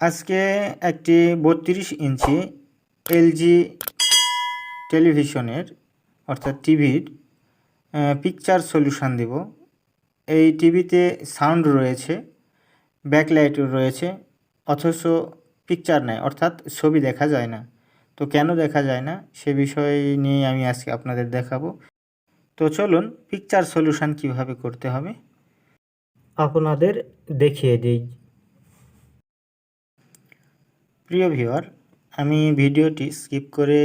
আজকে একটি বত্রিশ ইঞ্চি এলজি টেলিভিশনের, অর্থাৎ টিভির পিকচার সলিউশন দেব। এই টিভিতে সাউন্ড রয়েছে ব্যাকলাইটও রয়েছে, অথচ পিকচার নেই, অর্থাৎ ছবি দেখা যায় না। তো কেন দেখা যায় না? সে বিষয় নিয়ে আমি আজকে আপনাদের দেখাবো। তো চলুন পিকচার সলিউশন কীভাবে করতে হবে, আপনাদের দেখিয়ে দিই। প্রিয় ভিউয়ার, আমি ভিডিওটি স্কিপ করে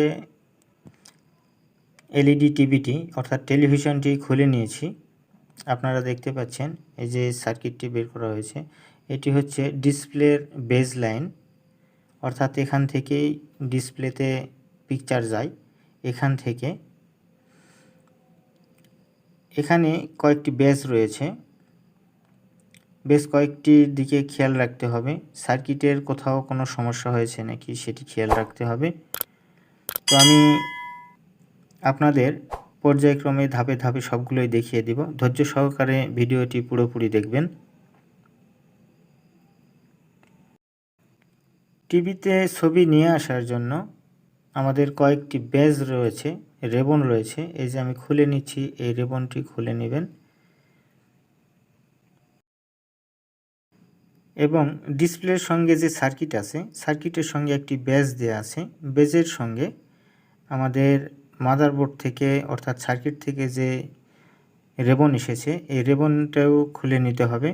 এলইডি টিভিটি, অর্থাৎ টেলিভিশনটি খুলে নিয়েছি। আপনারা দেখতে পাচ্ছেন এই যে সার্কিটটি বের করা হয়েছে। এটি হচ্ছে ডিসপ্লের বেজ লাইন অর্থাৎ এখান থেকেই ডিসপ্লেতে পিকচার যায়। এখান থেকে এখানে কয়েকটি বেজ রয়েছে। বেশ কয়েকটির দিকে খেয়াল রাখতে হবে। সার্কিটের কোথাও কোনো সমস্যা হয়েছে নাকি সেটি খেয়াল রাখতে হবে। তো আমি আপনাদের পর্যায়ক্রমে ধাপে ধাপে সবগুলোই দেখিয়ে দিব। ধৈর্য সহকারে ভিডিওটি পুরোপুরি দেখবেন। টিভিতে ছবি নিয়ে আসার জন্য আমাদের কয়েকটি ব্যাজ রয়েছে, রেবন রয়েছে। এই যে আমি খুলে নিচ্ছি, এই রেবনটি খুলে নেবেন। এবং ডিসপ্লের সঙ্গে যে সার্কিট আছে, সার্কিটের সঙ্গে একটি ব্যাজ দেওয়া আছে। বেজের সঙ্গে আমাদের মাদারবোর্ড থেকে, অর্থাৎ সার্কিট থেকে যে রেবন এসেছে, এই রেবনটাও খুলে নিতে হবে।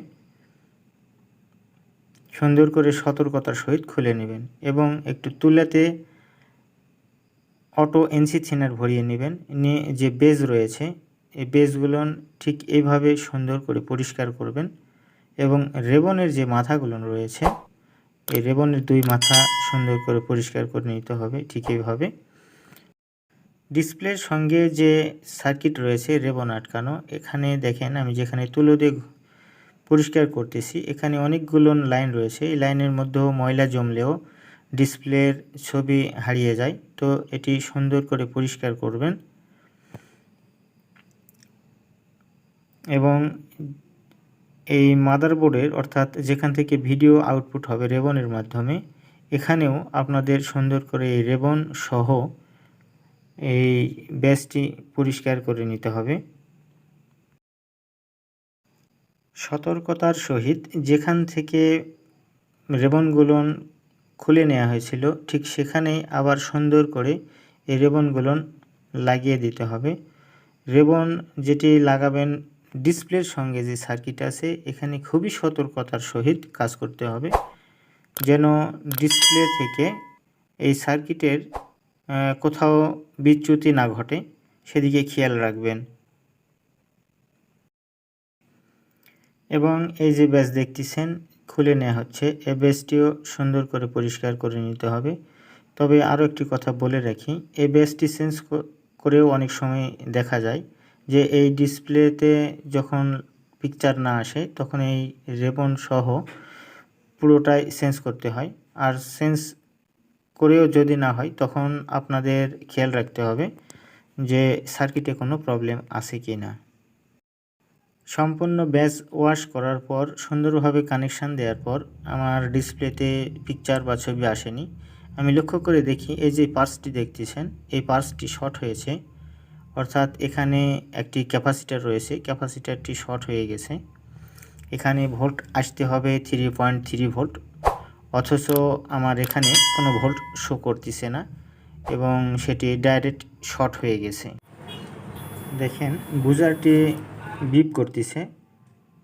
সুন্দর করে সতর্কতার সহিত খুলে নেবেন এবং একটু তুলাতে অটো এনসি থিনার ভরিয়ে নেবেন। নিয়ে যে বেজ রয়েছে, এই বেজগুলো ঠিক এইভাবে সুন্দর করে পরিষ্কার করবেন। এবং রেবনের যে মাথাগুলো রয়েছে, এই রেবনের দুই মাথা সুন্দর করে পরিষ্কার করে নিতে হবে, ঠিক এইভাবে। ডিসপ্লের সঙ্গে যে সার্কিট রয়েছে রেবন আটকানো, এখানে দেখেন আমি যেখানে তুলো দিয়ে পরিষ্কার করতেছি, এখানে অনেকগুলো লাইন রয়েছে। এই লাইনের মধ্যেও ময়লা জমলেও ডিসপ্লের ছবি হারিয়ে যায়। তো এটি সুন্দর করে পরিষ্কার করবেন। এবং এই মাদারবোর্ডের অর্থাৎ যেখান থেকে ভিডিও আউটপুট হবে রেবনের মাধ্যমে, এখানেও আপনাদের সুন্দর করে এই রেবন সহ এই ব্যাসটি পরিষ্কার করে নিতে হবে। সতর্কতার সহিত যেখান থেকে রেবনগুলো খুলে নেওয়া হয়েছিল, ঠিক সেখানেই আবার সুন্দর করে এই রেবনগুলো লাগিয়ে দিতে হবে। রেবন যেটি লাগাবেন ডিসপ্লের সঙ্গে যে সার্কিট আছে, এখানে খুবই সতর্কতার সহিত কাজ করতে হবে। যেন ডিসপ্লে থেকে এই সার্কিটের কোথাও বিচ্যুতি না ঘটে, সেদিকে খেয়াল রাখবেন। এবং এই যে ব্যাস দেখতেছেন, খুলে নেওয়া হচ্ছে। এই ব্যাসটিও সুন্দর করে পরিষ্কার করে নিতে হবে। তবে আরও একটি কথা বলে রাখি এই ব্যাসটি চেঞ্জ করেও অনেক সময় দেখা যায়। যে এই ডিসপ্লেতে যখন পিকচার না আসে, তখন এই রেবন সহ পুরোটাই সেন্স করতে হয়। আর চেঞ্জ করেও যদি না হয়, তখন আপনাদের খেয়াল রাখতে হবে যে সার্কিটে কোনো প্রবলেম আছে কি না সম্পূর্ণ ব্যাচ ওয়াশ করার পর, সুন্দরভাবে কানেকশান দেওয়ার পর, আমার ডিসপ্লেতে পিকচার বা ছবি আসেনি। আমি লক্ষ্য করে দেখি, এই যে পার্সটি দেখতেছেন, এই পার্সটি শর্ট হয়েছে। অর্থাৎ এখানে একটি ক্যাপাসিটার রয়েছে। ক্যাপাসিটারটি শর্ট হয়ে গেছে। এখানে ভোল্ট আসতে হবে থ্রি পয়েন্ট থ্রি ভোল্ট। অথচ আমার এখানে কোনো ভোল্ট শো করতেছে না এবং সেটি ডাইরেক্ট শর্ট হয়ে গেছে। দেখেন, বুজারটি বিপ করতেছে।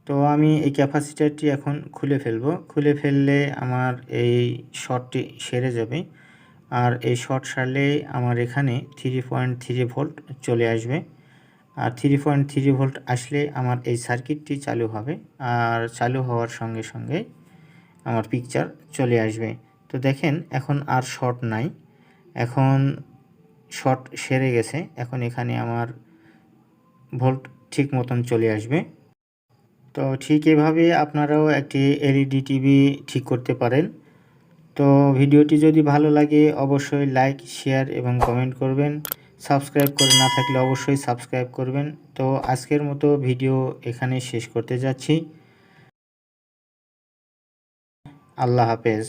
তো আমি এই ক্যাপাসিটারটি এখন খুলে ফেলব। খুলে ফেললে আমার এই শর্টটি সেরে যাবে। আর এই শর্ট সারলে আমার এখানে থ্রি পয়েন্ট থ্রি ভোল্ট চলে আসবে। আর থ্রি পয়েন্ট থ্রি ভোল্ট আসলে আমার এই সার্কিটটি চালু হবে আর চালু হওয়ার সঙ্গে সঙ্গে আমার পিকচার চলে আসবে। তো দেখেন, এখন আর শর্ট নাই। এখন শর্ট সেরে গেছে। এখন এখানে আমার ভোল্ট ঠিক মতন চলে আসবে। তো ঠিক এভাবে আপনারাও একটি এলইডি টিভি ঠিক করতে পারেন। তো ভিডিওটি যদি ভালো লাগে, অবশ্যই লাইক শেয়ার এবং কমেন্ট করবেন। সাবস্ক্রাইব করে না থাকলে অবশ্যই সাবস্ক্রাইব করবেন। তো আজকের মতো ভিডিও এখানে শেষ করতে যাচ্ছি। আল্লাহ হাফেজ।